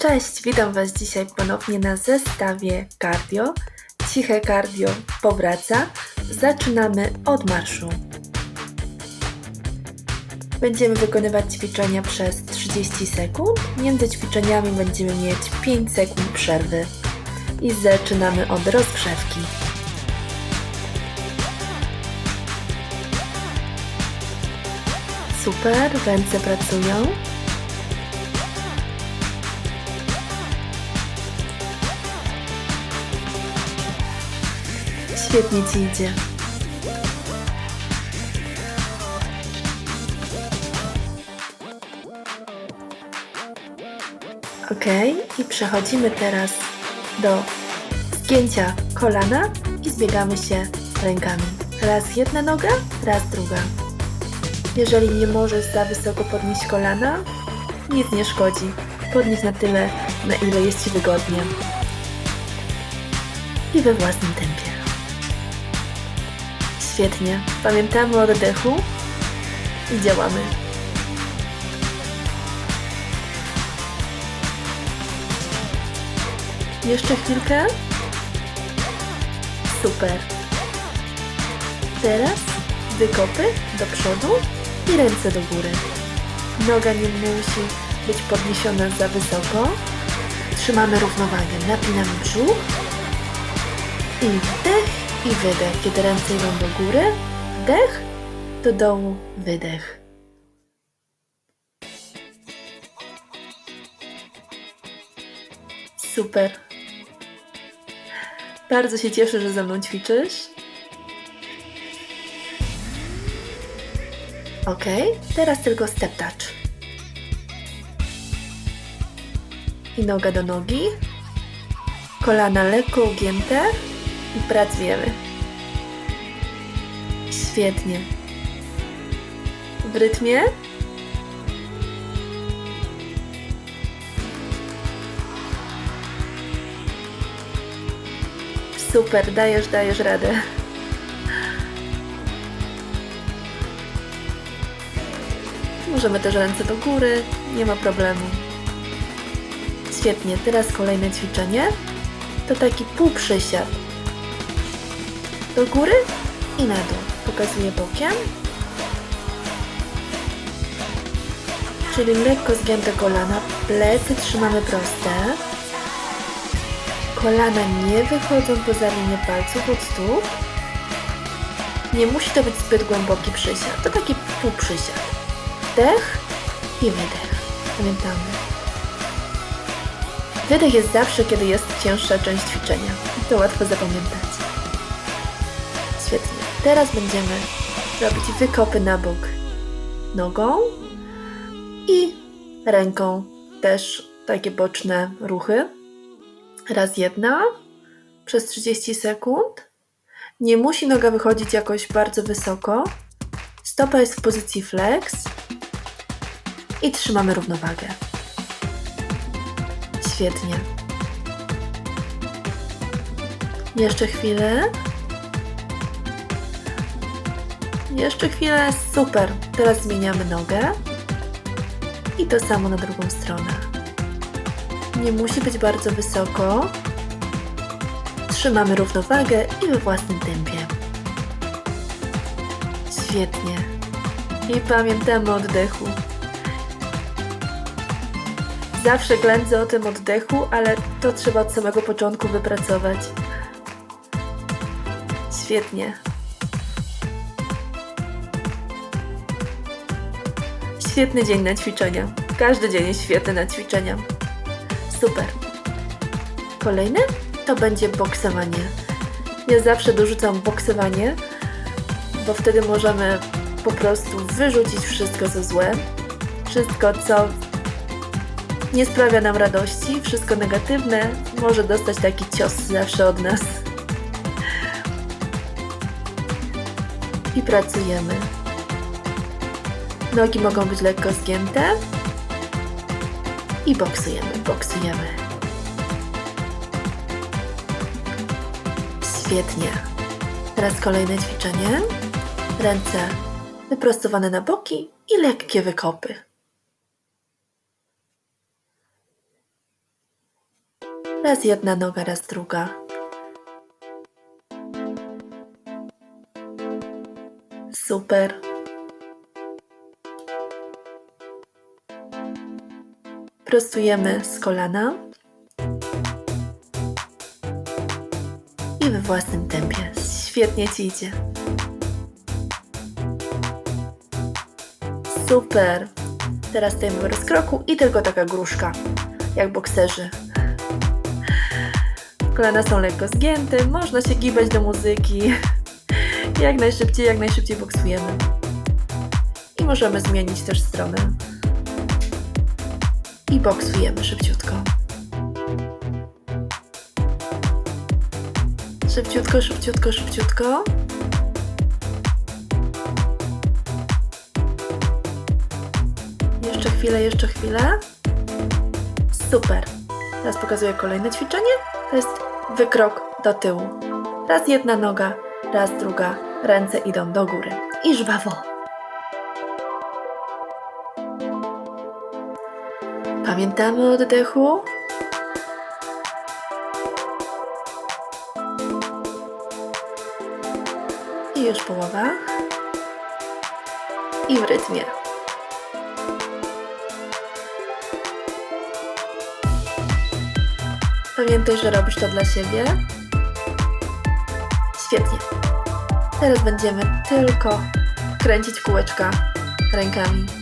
Cześć, witam Was dzisiaj ponownie na zestawie cardio. Ciche cardio powraca. Zaczynamy od marszu. Będziemy wykonywać ćwiczenia przez 30 sekund. Między ćwiczeniami będziemy mieć 5 sekund przerwy. I zaczynamy od rozgrzewki. Super, ręce pracują. Świetnie ci idzie. Ok, i przechodzimy teraz do zgięcia kolana i zbiegamy się rękami. Raz jedna noga, raz druga. Jeżeli nie możesz za wysoko podnieść kolana, nic nie szkodzi. Podnieś na tyle, na ile jest Ci wygodnie. I we własnym tempie. Świetnie. Pamiętamy o oddechu i działamy. Jeszcze chwilkę. Super. Teraz wykopy do przodu i ręce do góry. Noga nie musi być podniesiona za wysoko. Trzymamy równowagę. Napinamy brzuch. I wdech i wydech. Kiedy ręce idą do góry, wdech, do dołu, wydech. Super. Bardzo się cieszę, że ze mną ćwiczysz. Ok, teraz tylko step touch. I noga do nogi. Kolana lekko ugięte i pracujemy. Świetnie. W rytmie. Super, dajesz, dajesz radę. Możemy też ręce do góry, nie ma problemu. Świetnie, teraz kolejne ćwiczenie. To taki półprzysiad. Do góry i na dół. Pokazuję bokiem. Czyli lekko zgięte kolana, plecy trzymamy proste. Kolana nie wychodzą poza linię palców od stóp. Nie musi to być zbyt głęboki przysiad, to taki półprzysiad. Wdech i wydech. Pamiętamy. Wydech jest zawsze, kiedy jest cięższa część ćwiczenia. To łatwo zapamiętać. Teraz będziemy robić wykopy na bok nogą i ręką. Też takie boczne ruchy. Raz jedna przez 30 sekund. Nie musi noga wychodzić jakoś bardzo wysoko. Stopa jest w pozycji flex i trzymamy równowagę. Świetnie. Jeszcze chwilę. Jeszcze chwilę. Super. Teraz zmieniamy nogę. I to samo na drugą stronę. Nie musi być bardzo wysoko. Trzymamy równowagę i we własnym tempie. Świetnie. I pamiętamy oddechu. Zawsze ględzę o tym oddechu, ale to trzeba od samego początku wypracować. Świetnie. Świetny dzień na ćwiczenia. Każdy dzień jest świetny na ćwiczenia. Super. Kolejny to będzie boksowanie. Ja zawsze dorzucam boksowanie, bo wtedy możemy po prostu wyrzucić wszystko co złe, wszystko co nie sprawia nam radości, wszystko negatywne może dostać taki cios zawsze od nas. I pracujemy. Nogi mogą być lekko zgięte. I boksujemy, boksujemy. Świetnie. Teraz kolejne ćwiczenie. Ręce wyprostowane na boki i lekkie wykopy. Raz jedna noga, raz druga. Super. Prostujemy z kolana i we własnym tempie. Świetnie ci idzie. Super. Teraz stajemy w rozkroku i tylko taka gruszka, jak bokserzy. Kolana są lekko zgięte, można się gibać do muzyki. Jak najszybciej, jak najszybciej boksujemy. I możemy zmienić też stronę. I boksujemy szybciutko. Szybciutko, szybciutko, szybciutko. Jeszcze chwilę, jeszcze chwilę. Super. Teraz pokazuję kolejne ćwiczenie. To jest wykrok do tyłu. Raz jedna noga, raz druga. Ręce idą do góry. I żwawo. Pamiętamy o oddechu. I już połowa. I w rytmie. Pamiętaj, że robisz to dla siebie. Świetnie. Teraz będziemy tylko kręcić kółeczka rękami.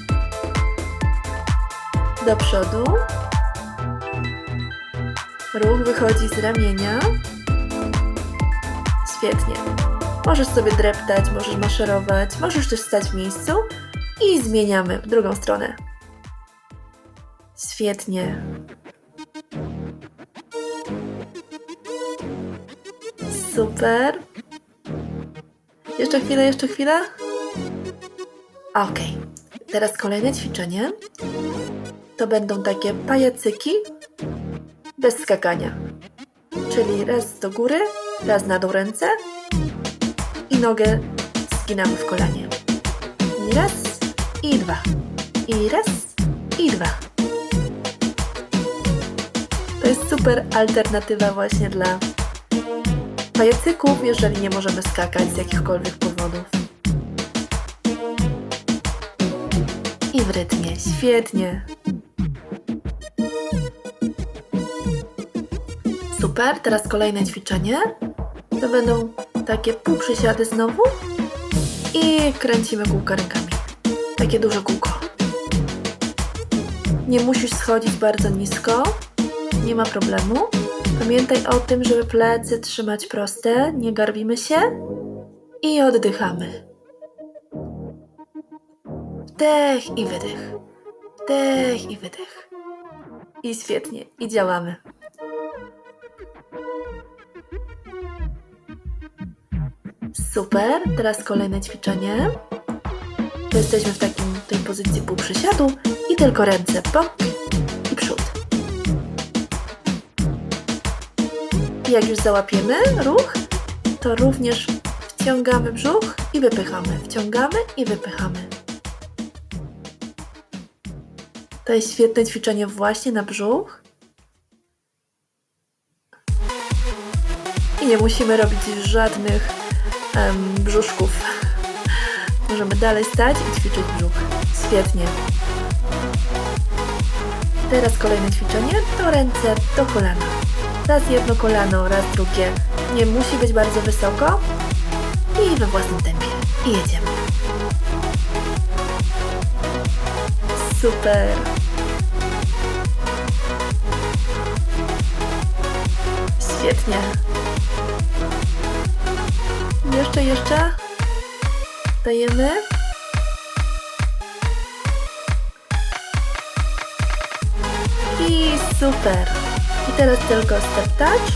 Do przodu. Ruch wychodzi z ramienia. Świetnie. Możesz sobie dreptać, możesz maszerować, możesz też stać w miejscu i zmieniamy w drugą stronę. Świetnie. Super. Jeszcze chwilę, jeszcze chwilę. Ok. Teraz kolejne ćwiczenie. To będą takie pajacyki bez skakania. Czyli raz do góry, raz na dół ręce i nogę zginamy w kolanie. I raz, i dwa. I raz, i dwa. To jest super alternatywa właśnie dla pajacyków, jeżeli nie możemy skakać z jakichkolwiek powodów. I w rytmie, świetnie. Super, teraz kolejne ćwiczenie. To będą takie półprzysiady znowu i kręcimy kółka rękami. Takie duże kółko. Nie musisz schodzić bardzo nisko, nie ma problemu. Pamiętaj o tym, żeby plecy trzymać proste, nie garbimy się i oddychamy. Wdech i wydech. Wdech i wydech. I świetnie, i działamy. Super, teraz kolejne ćwiczenie. Jesteśmy w takim, tej pozycji półprzysiadu i tylko ręce bok i przód. I jak już załapiemy ruch, to również wciągamy brzuch i wypychamy. Wciągamy i wypychamy. To jest świetne ćwiczenie właśnie na brzuch. I nie musimy robić żadnych brzuszków. Możemy dalej stać i ćwiczyć brzuch. Świetnie. Teraz kolejne ćwiczenie to ręce do kolana. Raz jedno kolano, raz drugie. Nie musi być bardzo wysoko. I we własnym tempie. I jedziemy. Super. Świetnie. Jeszcze, jeszcze. Dajemy. I super. I teraz tylko step touch.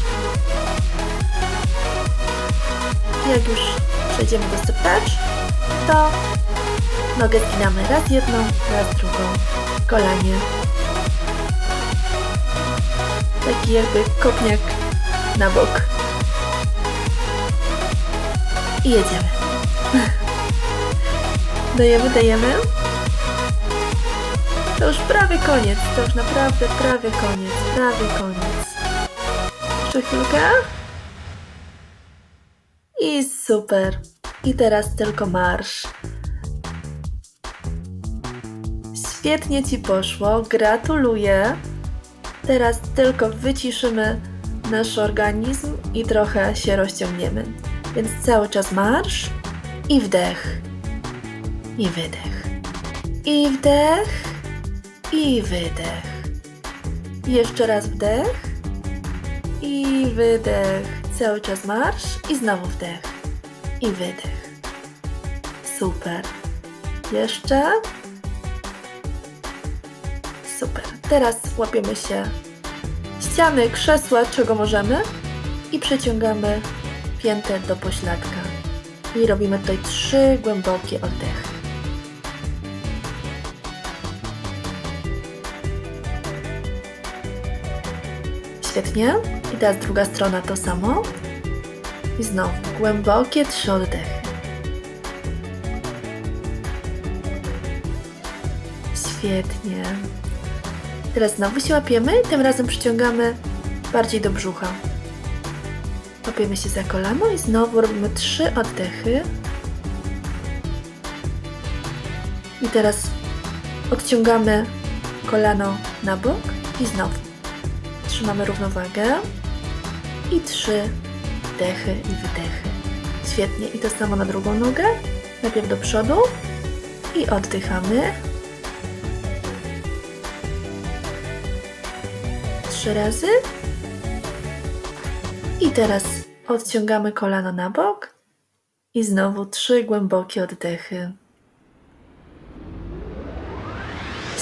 Jak już przejdziemy do step touch, to nogę zginamy raz jedną, raz drugą kolanie. Taki jakby kopniak na bok. I jedziemy. Dajemy, dajemy. To już prawie koniec. To już naprawdę prawie koniec. Prawie koniec. Jeszcze chwilkę. I super. I teraz tylko marsz. Świetnie Ci poszło, gratuluję. Teraz tylko wyciszymy nasz organizm i trochę się rozciągniemy. Więc cały czas marsz i wdech, i wydech, i wdech, i wydech. Jeszcze raz wdech i wydech. Cały czas marsz i znowu wdech i wydech. Super. Jeszcze. Super. Teraz łapiemy się ściany, krzesła, czego możemy i przeciągamy do pośladka. I robimy tutaj trzy głębokie oddechy. Świetnie. I teraz druga strona to samo. I znowu głębokie trzy oddechy. Świetnie. Teraz znowu się łapiemy i tym razem przyciągamy bardziej do brzucha. Łapiemy się za kolano i znowu robimy trzy oddechy. I teraz odciągamy kolano na bok i znowu. Trzymamy równowagę i trzy wdechy i wydechy. Świetnie. I to samo na drugą nogę. Najpierw do przodu i oddychamy. Trzy razy. I teraz odciągamy kolano na bok i znowu trzy głębokie oddechy.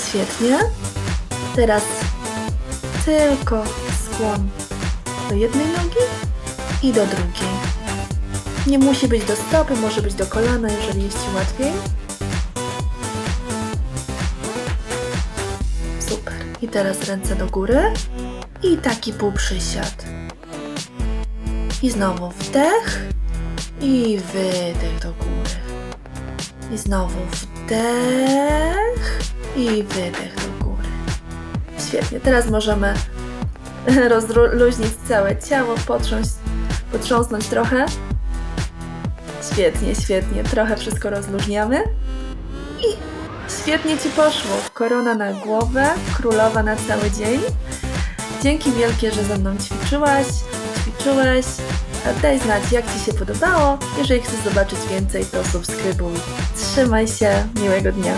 Świetnie. Teraz tylko skłon do jednej nogi i do drugiej. Nie musi być do stopy, może być do kolana, jeżeli jest Ci łatwiej. Super. I teraz ręce do góry i taki półprzysiad. I znowu wdech i wydech do góry. I znowu wdech i wydech do góry. Świetnie. Teraz możemy rozluźnić całe ciało, potrząść, potrząsnąć trochę. Świetnie, świetnie. Trochę wszystko rozluźniamy. I świetnie Ci poszło. Korona na głowę, królowa na cały dzień. Dzięki wielkie, że ze mną ćwiczyłaś, ćwiczyłeś. Daj znać, jak Ci się podobało. Jeżeli chcesz zobaczyć więcej, to subskrybuj. Trzymaj się, miłego dnia.